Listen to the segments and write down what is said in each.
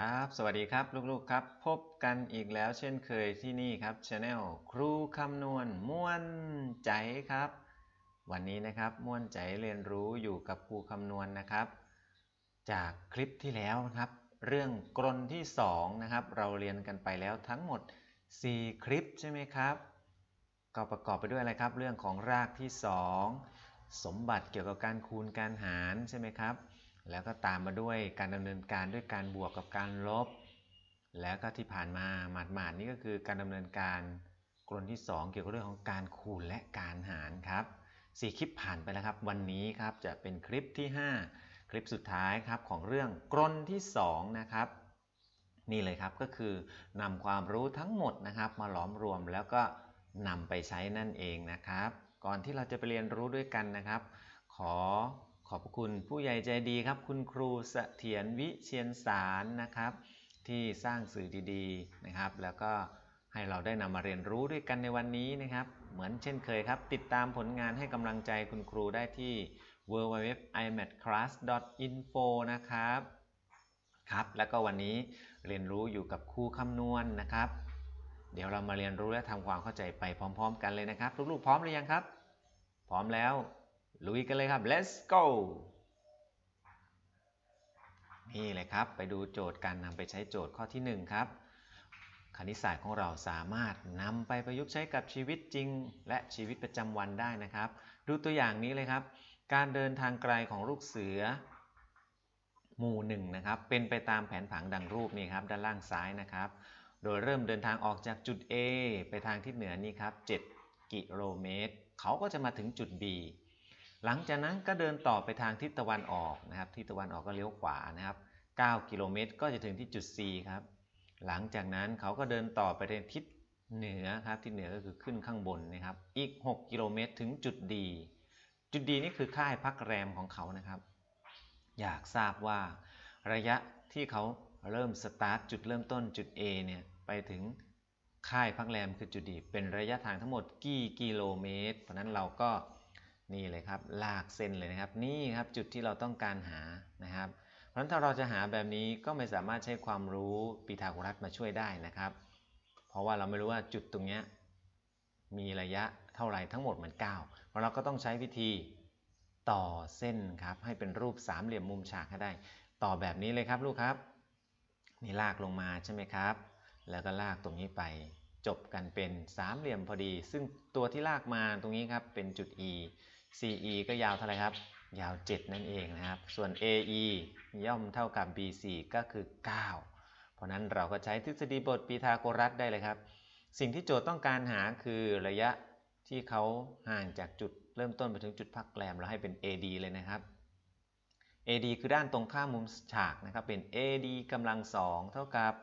ครับ สวัสดีครับลูกๆครับ พบกันอีกแล้วเช่นเคยที่นี่ครับช anel ครูคำนวณม่วนใจครับ วันนี้นะครับม่วนใจเรียนรู้อยู่กับครูคำนวณนะครับ จากคลิปที่แล้วนะครับ เรื่องกรนที่2นะครับเราเรียนกันไปแล้วทั้งหมด 4 คลิปใช่ไหมครับ ก็ประกอบไปด้วยอะไรครับ เรื่องของรากที่ 2 สมบัติเกี่ยวกับการคูณการหารใช่ไหมครับ แล้วก็ตามมาด้วยการดำเนินการด้วยการบวกกับการลบ แล้วก็ที่ผ่านมาหมาดๆนี่ก็คือการดำเนินการกรนที่ 2 เกี่ยวกับเรื่องของการคูณและการหารครับ4คลิปผ่านไปแล้วครับ วันนี้ครับจะเป็นคลิปที่ 5 คลิปสุดท้ายครับของเรื่องกรนที่ 2 นะครับนี่เลยครับก็คือนำความรู้ทั้งหมดนะครับมาหลอมรวมแล้วก็นำไปใช้นั่นเองนะครับ ก่อนที่เราจะไปเรียนรู้ด้วยกันนะครับ ขอ ขอบคุณผู้ใหญ่ใจดีครับ คุณครูเสถียรวิเชียนสารนะครับ ที่สร้างสื่อดีๆนะครับ แล้วก็ให้เราได้นำมาเรียนรู้ด้วยกันในวันนี้นะครับ เหมือนเช่นเคยครับ ติดตามผลงานให้กำลังใจคุณครูได้ที่ www.imatclass.info นะครับครับ แล้วก็วันนี้เรียนรู้อยู่กับครูคำนวณนนะครับ เดี๋ยวเรามาเรียนรู้และทำความเข้าใจไปพร้อม ๆ กันเลยนะครับ ลูกๆพร้อมหรือยังครับ พร้อมแล้ว ลุยกันเลยครับ let's go นี่เลยครับ ไปดูโจทย์การนำไปใช้โจทย์ข้อที่ 1 ครับ คณิตศาสตร์ของเราสามารถนำไปประยุกต์ใช้กับชีวิตจริง และชีวิตประจำวันได้นะครับ ดูตัวอย่างนี้เลยครับ การเดินทางไกลของลูกเสือ หมู่หนึ่งนะครับ เป็นไปตามแผนผังดังรูปนี่ครับ ด้านล่างซ้ายนะครับ โดยเริ่มเดินทางออกจากจุด A ไปทางทิศเหนือนี่ครับ 7 กิโลเมตร เขาก็จะมาถึงจุด B หลังจากนั้นก็เดินต่อไปทางทิศตะวันออกนะครับทิศตะวันออกก็เลี้ยวขวานะครับ 9 กิโลเมตรก็จะถึงที่จุด C ครับหลังจากนั้นเขาก็เดินต่อไปในทิศเหนือครับทิศเหนือก็คือขึ้นข้างบนนะครับ อีก 6 กิโลเมตรถึงจุด D จุด D นี่คือค่ายพักแรมของเขานะครับ อยากทราบว่าระยะที่เขาเริ่มสตาร์ทจุดเริ่มต้นจุด A เนี่ยไปถึงค่ายพักแรมคือจุด D เป็นระยะทางทั้งหมดกี่กิโลเมตร เพราะนั้นเราก็ นี่เลยครับลากเส้นเลยนะครับ นี่ครับจุดที่เราต้องการหานะครับ เพราะฉะนั้นถ้าเราจะหาแบบนี้ก็ไม่สามารถใช้ความรู้ปีทาโกรัสมาช่วยได้นะครับ เพราะว่าเราไม่รู้ว่าจุดตรงนี้มีระยะเท่าไหร่ทั้งหมดเหมือน9เพราะเราก็ต้องใช้วิธีต่อเส้นครับให้เป็นรูปสามเหลี่ยมมุมฉากให้ได้ ต่อแบบนี้เลยครับลูกครับ นี่ลากลงมาใช่ไหมครับ แล้วก็ลากตรงนี้ไปจบกันเป็นสามเหลี่ยมพอดี ซึ่งตัวที่ลากมาตรงนี้ครับเป็นจุด E CE ก็ยาวเท่าไหร่ครับ ยาว 7 นั่นเองนะครับ ส่วน AE ย่อมเท่ากับ BC ก็คือ 9 เพราะนั้นเราก็ใช้ทฤษฎีบทปีทาโกรัสได้เลยครับ สิ่งที่โจทย์ต้องการหาคือระยะที่เขาห่างจากจุดเริ่มต้นไปถึงจุดพักแรมเราให้เป็น AD เลยนะครับ AD คือด้านตรงข้ามมุมฉากนะครับ เป็น AD กำลัง2เท่ากับ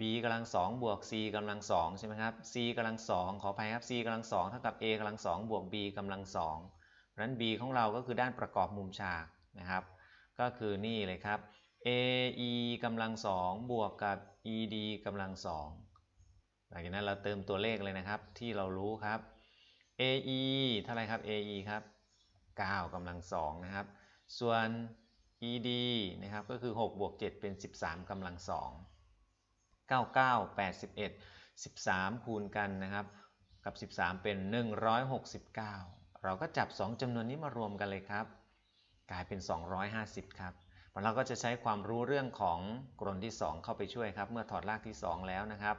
b กำลัง2บวก c กำลัง2ใช่ไหมครับ c กำลัง2ขออภัยครับ c กำลัง2เท่ากับ a กำลัง2บวก b กำลัง2เพราะฉะ นั้น b ของเราก็คือด้านประกอบมุมฉากนะครับ ก็คือนี่เลยครับ ae กำลัง2บวกกับ ed กำลัง2หลังจากนั้นเราเติมตัวเลขเลยนะครับที่เรารู้ครับ ae เท่าไรครับ ae ครับ 9กำลัง2นะครับ ส่วน ed นะครับก็คือ 6 บวก 7 เป็น 13กำลัง2 99 81 13 คูณกันนะครับ กับ 13 เป็น 169 เราก็จับ 2จำนวนนี้มารวมกันเลยครับ กลายเป็น 250 ครับเราก็จะใช้ความรู้เรื่องของกรนที่ 2 เข้าไปช่วยครับ เมื่อถอดรากที่ 2 แล้วนะครับ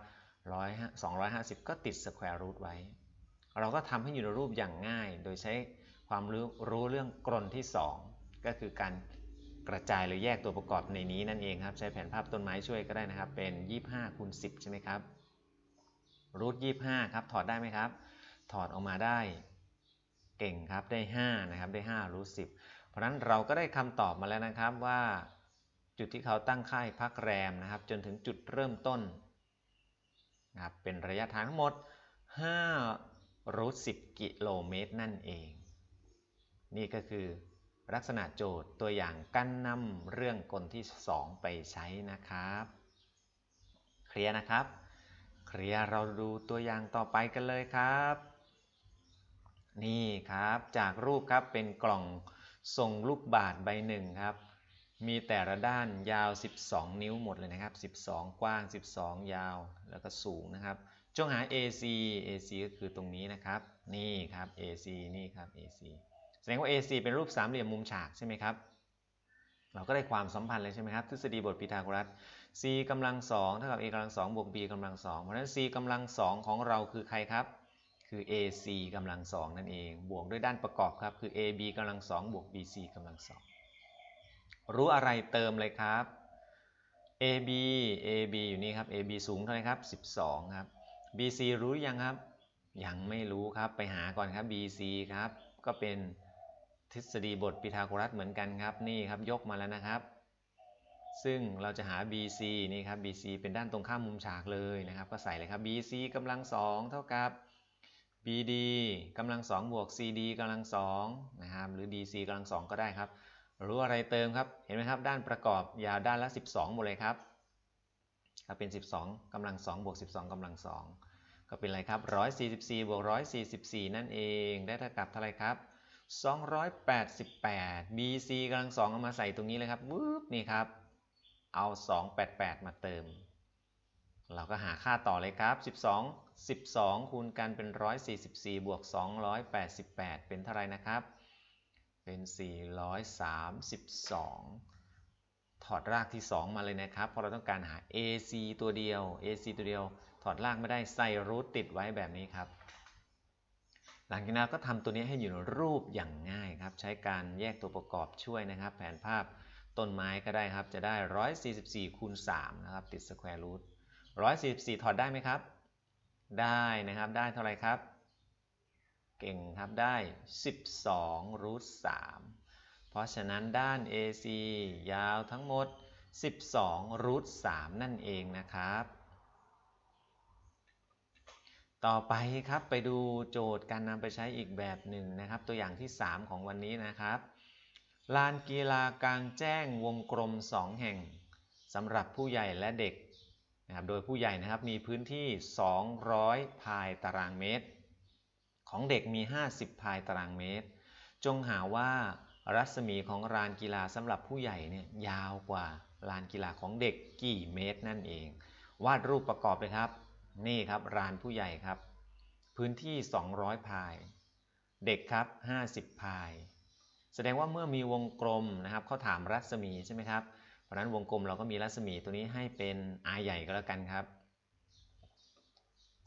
250 ก็ติดสแควร์รูทไว้ เราก็ทำให้อยู่ในรูปอย่างง่าย โดยใช้ความรู้รู้เรื่องกรนที่ 2 ก็คือการกระจายหรือแยกตัวประกอบในนี้นั่นเองครับ ใช้แผนภาพต้นไม้ช่วยก็ได้นะครับ เป็น 25คูณ10 ใช่ไหมครับรูท25 ครับ ถอดได้ไหมครับ ถอดออกมาได้ เก่งครับได้5นะครับได้ 5 รูท10 เพราะนั้นเราก็ได้คำตอบมาแล้วนะครับว่า จุดที่เขาตั้งค่ายพักแรมนะครับ จนถึงจุดเริ่มต้นนะครับเป็นระยะทางทั้งหมด5รูท10 กิโลเมตรนั่นเอง นี่ก็คือลักษณะโจทย์ตัวอย่างการนำเรื่องกลที่ 2 ไปใช้นะครับ เคลียร์นะครับ เคลียร์เราดูตัวอย่างต่อไปกันเลยครับ นี่ครับจากรูปครับเป็นกล่องส่งลูกบาศก์ใบหนึ่งครับ มีแต่ละด้านยาว 12 นิ้วหมดเลยนะครับ 12 กว้าง 12 ยาวแล้วก็สูงนะครับจงหา AC AC ก็คือตรงนี้นะครับ นี่ครับ AC นี่ครับ AC แสดงว่า AC เป็นรูปสามเหลี่ยมมุมฉากใช่ไหมครับ เราก็ได้ความสัมพันธ์เลยใช่ไหมครับ ทฤษฎีบทพีทาโกรัส c กำลังสองเท่ากับ a กำลังสองบวก b กำลังสองเพราะฉะนั้น c กำลังสองของเราคือใครครับ คือ ac กำลังสองนั่นเอง บวกด้วยด้านประกอบครับ คือ ab กำลังสองบวก bc กำลังสองรู้อะไรเติมเลยครับ ab ab อยู่นี่ครับ ab สูงเท่าไหร่ครับ 12 ครับ bc รู้ยังครับ ยังไม่รู้ครับ ไปหาก่อนครับ bc ครับ ก็เป็นทฤษฎีบทพีทาโกรัสเหมือนกันครับ นี่ครับ ยกมาแล้วนะครับ ซึ่งเราจะหา BC นี่ครับ BC เป็นด้านตรงข้ามมุมฉากเลยนะครับ ก็ใส่เลยครับ BC กำลังสองเท่ากับ BD กำลังสองบวก CD กำลังสองนะครับหรือ DC กำลังสองก็ได้ครับ รู้อะไรเติมครับ เห็นไหมครับ ด้านประกอบยาวด้านละ 12 หมดเลยครับก็เป็น 12กำลังสองบวก 12กำลังสองก็เป็นอะไรครับ 144 บวก 144 นั่นเอง ได้เท่ากับเท่าไรครับ 288 BC กำลังสองเอามาใส่ตรงนี้เลยครับวืบนี่ครับ เอา 288 มาเติม เราก็หาค่าต่อเลยครับ 12 12 คูณกันเป็น 144 บวก 288 เป็นเท่าไรนะครับ เป็น 432 ถอดรากที่ 2 มาเลยนะครับ เพราะเราต้องการหา AC ตัวเดียว AC ตัวเดียว ถอดรากไม่ได้ใส่รูทติดไว้แบบนี้ครับ หลังจากนั้นก็ทำตัวนี้ให้อยู่ในรูปอย่างง่ายครับ ใช้การแยกตัวประกอบช่วยนะครับ แผนภาพต้นไม้ก็ได้ครับ จะได้ 144 คูณ 3 นะครับ ติดสแควร์รูท144 ถอดได้ไหมครับ ได้นะครับได้เท่าไหร่ครับ เก่งครับได้ 12รูท3เพราะฉะนั้นด้าน AC ยาวทั้งหมด 12รูท3นั่นเองนะครับ ต่อไปครับไปดูโจทย์การนำไปใช้อีกแบบหนึ่งนะครับ ตัวอย่างที่ 3 ของวันนี้นะครับลานกีฬากลางแจ้งวงกลม 2 แห่งสำหรับผู้ใหญ่และเด็ก นะครับโดยผู้ใหญ่นะครับมีพื้นที่ 200 พายตารางเมตร ของเด็กมี 50 พายตารางเมตร จงหาว่ารัศมีของลานกีฬาสำหรับผู้ใหญ่เนี่ยยาวกว่าลานกีฬาของเด็กกี่เมตรนั่นเอง วาดรูปประกอบเลยครับ นี่ครับลานผู้ใหญ่ครับ พื้นที่ 200 พาย เด็กครับ 50 พาย แสดงว่าเมื่อมีวงกลมนะครับเขาถามรัศมีใช่ไหมครับ ราะนั้นวงกลมเราก็มีรัศมีตัวนี้ให้เป็น r ใหญ่ก็แล้วกันครับ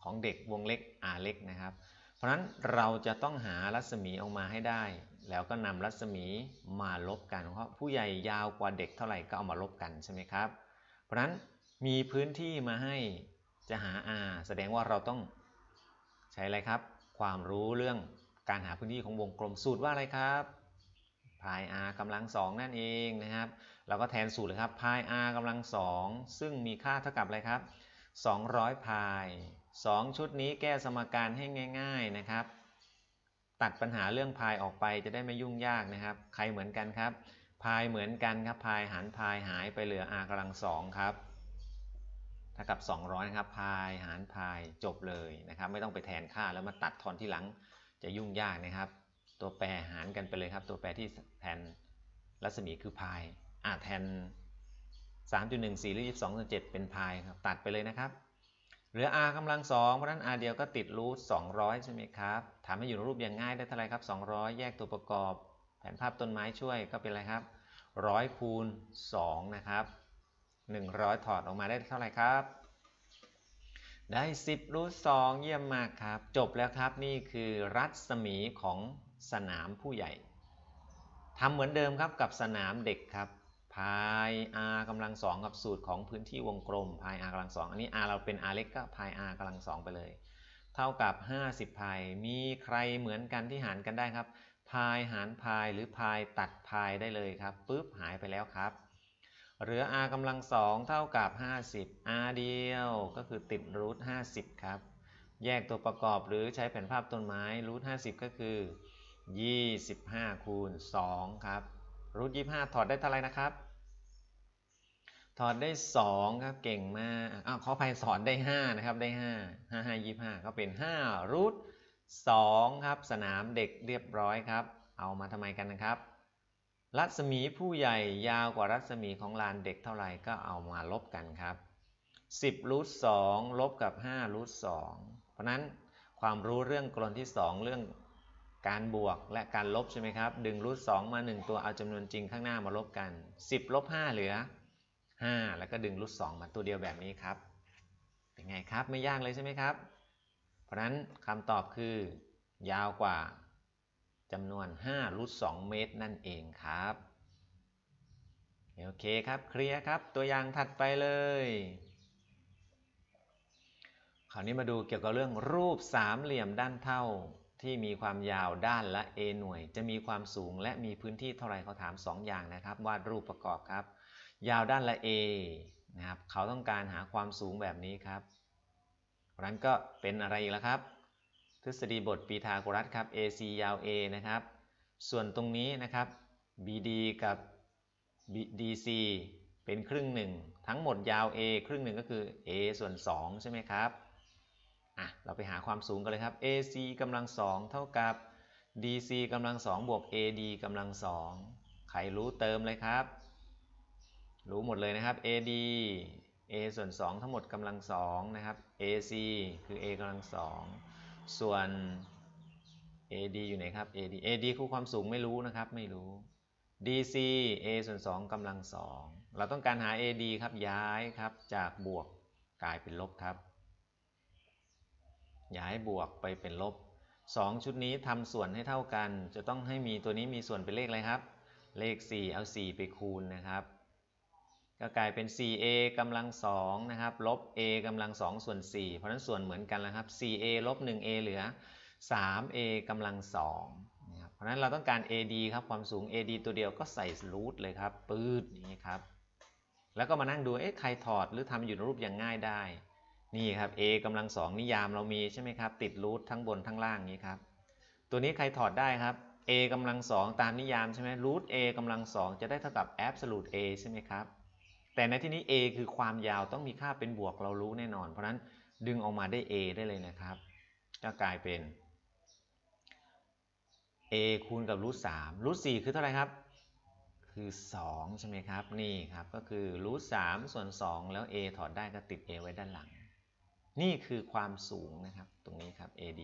ของเด็กวงเล็ก r เล็กนะครับ เพราะนั้นเราจะต้องหารัศมีออกมาให้ได้ แล้วก็นำรัศมีมาลบกัน เพราะผู้ใหญ่ยาวกว่าเด็กเท่าไหร่ก็เอามาลบกันใช่ไหมครับ เพราะนั้นมีพื้นที่มาให้จะหา r แสดงว่าเราต้องใช้อะไรครับ ความรู้เรื่องการหาพื้นที่ของวงกลมสูตรว่าอะไรครับาย r กำลังสองนั่นเองนะครับเราก็แทนสูตรเลยครับพาย r กำลังสองซึ่งมีค่าเท่ากับอะไรครับ 200พาย2ชุดนี้แก้สมการให้ง่าย ๆนะครับ ตัดปัญหาเรื่องพายออกไปจะได้ไม่ยุ่งยากนะครับ ใครเหมือนกันครับพายเหมือนกันครับพายหารพายหายไปเหลือ r กำลังสองครับเท่ากับ 200นะครับพายหารพายจบเลยนะครับ ไม่ต้องไปแทนค่าแล้วมาตัดทอนที่หลังจะยุ่งยากนะครับ ตัวแปรหารกันไปเลยครับ ตัวแปรที่แทนรัศมีคือพายอ่าแทน 3.14หรือ22.7เป็นพายครับตัดไปเลยนะครับเหลือ r กำลังสองเพราะนั้น r เดียวก็ติดรูท200 ใช่ไหมครับทำให้อยู่ในรูปอย่างง่ายได้เท่าไรครับ 200 แยกตัวประกอบ แผนภาพต้นไม้ช่วยก็เป็นไรครับ 100คูณ2นะครับ 100 ถอดออกมาได้เท่าไรครับ ได้ 10รูท2เยี่ยมมากครับ จบแล้วครับนี่คือรัศมีของ สนามผู้ใหญ่ทำเหมือนเดิมครับกับสนามเด็กครับพาย r กำลังสองกับสูตรของพื้นที่วงกลมพาย r กำลังสองอันนี้ r เราเป็น r เล็กก็พาย r กำลังสองไปเลย เท่ากับ 50พายมีใครเหมือนกันที่หารกันได้ครับพายหารพายหรือพายตัดพายได้เลยครับปุ๊บหายไปแล้วครับ เหลือ r กำลังสองเท่ากับ 50 r เดียวก็คือติดรูท50 ครับ แยกตัวประกอบหรือใช้แผนภาพต้นไม้รูท50 ก็คือ 25 คูณ 2 ครับ รูท25 ถอดได้เท่าไหร่นะครับ ถอดได้ 2 ครับ เก่งมากอ้าวขออภัยสอนได้ 5 นะครับ ได้ 5 5 5 25 ก็เป็น 5 รูท2ครับ สนามเด็กเรียบร้อยครับ เอามาทำไมกันนะครับ รัศมีผู้ใหญ่ยาวกว่ารัศมีของลานเด็กเท่าไหร่ก็เอามาลบกันครับ 10รูท2ลบกับ5รูท2เพราะนั้นความรู้เรื่องกลนที่ 2 เรื่อง การบวกและการลบใช่ไหมครับ ดึงรูท2มา 1 ตัวเอาจำนวนจริงข้างหน้ามาลบกัน 10ลบ5เหลือ 5 แล้วก็ดึงรูท2มาตัวเดียวแบบนี้ครับ เป็นไงครับไม่ยากเลยใช่ไหมครับ เพราะนั้นคำตอบคือยาวกว่าจำนวน5รูท2เมตรนั่นเองครับโอเคครับเคลียร์ครับตัวอย่างถัดไปเลยคราวนี้มาดูเกี่ยวกับเรื่องรูปสามเหลี่ยมด้านเท่า ที่มีความยาวด้านละ a หน่วย จะมีความสูงและมีพื้นที่เท่าไรเขาถาม 2 อย่างนะครับวาดรูปประกอบครับ ยาวด้านละ a นะครับเขาต้องการหาความสูงแบบนี้ครับรั้นก็เป็นอะไรอีกแล้วครับ ทฤษฎีบทปีทาโกรัสครับ AC ยาว a นะครับ ส่วนตรงนี้นะครับ BD กับ DC เป็นครึ่งหนึ่งทั้งหมดยาว a ครึ่งหนึ่งก็คือ a ส่วน 2 ใช่ไหมครับ อะเราไปหาความสูงกันเลยครับ AC กำลังสองเท่ากับ DC กำลังสองบวก AD กำลังสองใครรู้เติมเลยครับ รู้หมดเลยนะครับ AD A ส่วน 2 ทั้งหมดกำลังสองนะครับ AC คือ A กำลังสองส่วน AD อยู่ไหนครับ AD AD คือความสูงไม่รู้นะครับ ไม่รู้ DC A ส่วน2กำลังสองเราต้องการหา AD ครับย้ายครับจากบวกกลายเป็นลบครับ ย้ายบวกไปเป็นลบ 2 ชุดนี้ทำส่วนให้เท่ากัน จะต้องให้มีตัวนี้มีส่วนเป็นเลขอะไรครับ เลข 4 เอา 4 ไปคูณนะครับ ก็กลายเป็น 4a กำลัง2นะครับ ลบ a กำลัง2ส่วน 4 เพราะนั้นส่วนเหมือนกันแล้วครับ 4a ลบ 1a เหลือ 3a กำลัง2นะครับ เพราะนั้นเราต้องการ ad ครับ ความสูง ad ตัวเดียวก็ใส่รูทเลยครับ ปืดนี้ครับ แล้วก็มานั่งดู เอ๊ะ ใครถอดหรือทำอยู่ในรูปอย่างง่ายได้ นี่ครับ a กำลังสองนิยามเรามีใช่ไหมครับ ติดรูททั้งบนทั้งล่างนี้ครับ ตัวนี้ใครถอดได้ครับ a กำลังสองตามนิยามใช่ไหมรูท a กำลังสองจะได้เท่ากับ absolute a ใช่ไหมครับ แต่ในที่นี้ a คือความยาวต้องมีค่าเป็นบวกเรารู้แน่นอน เพราะนั้นดึงออกมาได้ a ได้เลยนะครับก็กลายเป็น a คูณกับรูทสามรูทสี่คือเท่าไหร่ครับ คือ 2 ใช่ไหมครับ นี่ครับ ก็คือรูทสามส่วน 2 แล้ว a ถอดได้ก็ติด a ไว้ด้านหลัง นี่คือความสูงนะครับตรงนี้ครับ AD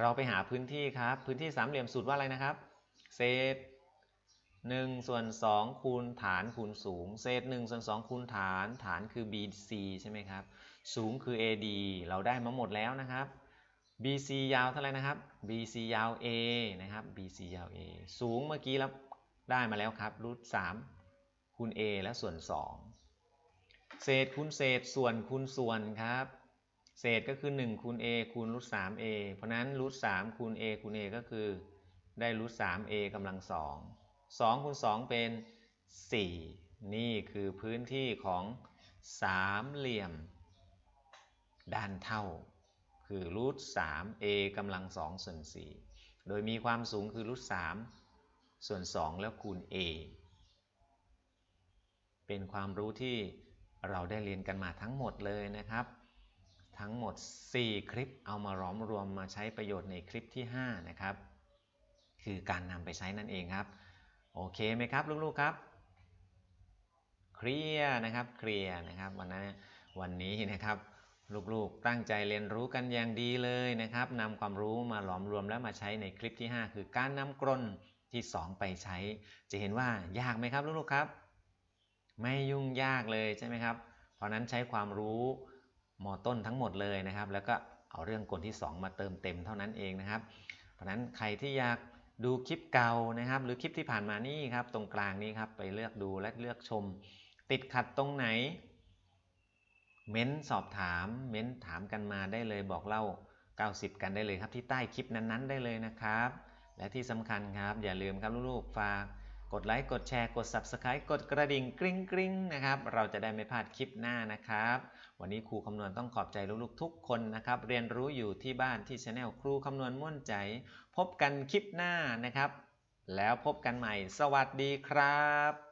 เราไปหาพื้นที่ครับ พื้นที่สามเหลี่ยมสูตรว่าอะไรนะครับ เศษ1ส่วน2คูณฐานคูณสูง เศษ1ส่วน2คูณฐานฐานคือ BC ใช่ไหมครับ สูงคือ AD เราได้มาหมดแล้วนะครับ BC ยาวเท่าไหร่นะครับ BC ยาว A นะครับ BC ยาว A สูงเมื่อกี้เราได้มาแล้วครับรูท3คูณ A และส่วน 2 เศษคูณเศษส่วนคูณส่วนครับ เศษก็คือ1คูณ a คูณรูท 3a เพราะนั้นรูท3คูณ a คูณ a ก็คือได้รูท 3a กำลัง2 2คูณ2เป็น4นี่คือพื้นที่ของสามเหลี่ยม ด้านเท่า คือรูท 3a กำลัง2ส่วน4โดยมีความสูงคือรูท3ส่วน2แล้วคูณ a เป็นความรู้ที่เราได้เรียนกันมาทั้งหมดเลยนะครับ ทั้งหมด 4 คลิปเอามาล้อมรวมมาใช้ประโยชน์ในคลิปที่ 5 นะครับ คือการนำไปใช้นั่นเองครับ โอเคไหมครับลูกๆครับ เคลียร์นะครับ เคลียร์นะครับ วันนั้นวันนี้นะครับ ลูกๆ ตั้งใจเรียนรู้กันอย่างดีเลยนะครับนำความรู้มาหลอมรวมแล้วมาใช้ในคลิปที่ 5 คือการนำกลนที่ 2 ไปใช้ จะเห็นว่ายากไหมครับลูกๆครับ ไม่ยุ่งยากเลยใช่ไหมครับ เพราะนั้นใช้ความรู้ มอต้นทั้งหมดเลยนะครับ แล้วก็เอาเรื่องกลที่ 2 มาเติมเต็มเท่านั้นเองนะครับ เพราะนั้นใครที่อยากดูคลิปเก่านะครับ หรือคลิปที่ผ่านมานี่ครับ ตรงกลางนี้ครับไปเลือกดูและเลือกชม ติดขัดตรงไหน เม้นสอบถาม เม้นถามกันมาได้เลยบอกเล่า 90 กันได้เลยครับที่ใต้คลิปนั้นๆ ได้เลยนะครับ และที่สำคัญครับ อย่าลืมครับลูกๆฝาก กดไลค์ กดแชร์ กด Subscribe กดกระดิ่งกริ๊งกริ๊งนะครับ เราจะได้ไม่พลาดคลิปหน้านะครับ วันนี้ครูคำนวณต้องขอบใจลูกๆทุกคนนะครับ เรียนรู้อยู่ที่บ้านที่ช anel ครูคำนวณม่วนใจ พบกันคลิปหน้านะครับ แล้วพบกันใหม่ สวัสดีครับ